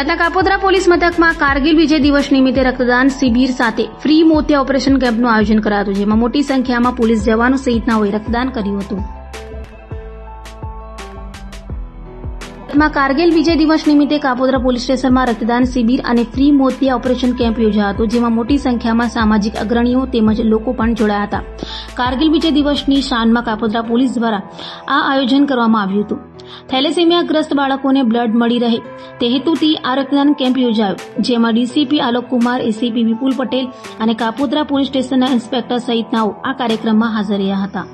રત્ના Kapodra police મથકમાં કારગીલ વિજય દિવસ નિમિત્તે રક્તદાન શિબિર સાથે ફ્રી મોતિયા ઓપરેશન કેમ્પનું આયોજન કરાયું હતું જેમાં મોટી સંખ્યામાં પોલીસ જવાનો સહિતનાઓએ રક્તદાન કર્યું હતું. સુરતમાં કારગિલ વિજય દિવસ નિમિત્તે કાપોદ્રા પોલીસ સ્ટેશનમાં રક્તદાન શિબિર અને ફ્રી મોતિયા ઓપરેશન કેમ્પ યોજાયો હતો, જેમાં મોટી સંખ્યામાં સામાજિક અગ્રણીઓ તેમજ લોકો પણ જોડાયા હતા. કારગિલ વિજય દિવસની શાનમાં કાપોદ્રા પોલીસ દ્વારા આ આયોજન કરવામાં આવ્યું હતું. થેલેસેમિયાગ્રસ્ત બાળકોને બ્લડ મળી રહે તે હેતુથી આ રક્તદાન કેમ્પ યોજાયો, જેમાં ડીસીપી આલોક કુમાર, એસીપી વિપુલ પટેલ અને કાપોદ્રા પોલીસ સ્ટેશનના ઇન્સ્પેક્ટર સહિતનાઓ આ કાર્યક્રમમાં હાજર રહ્યા હતા.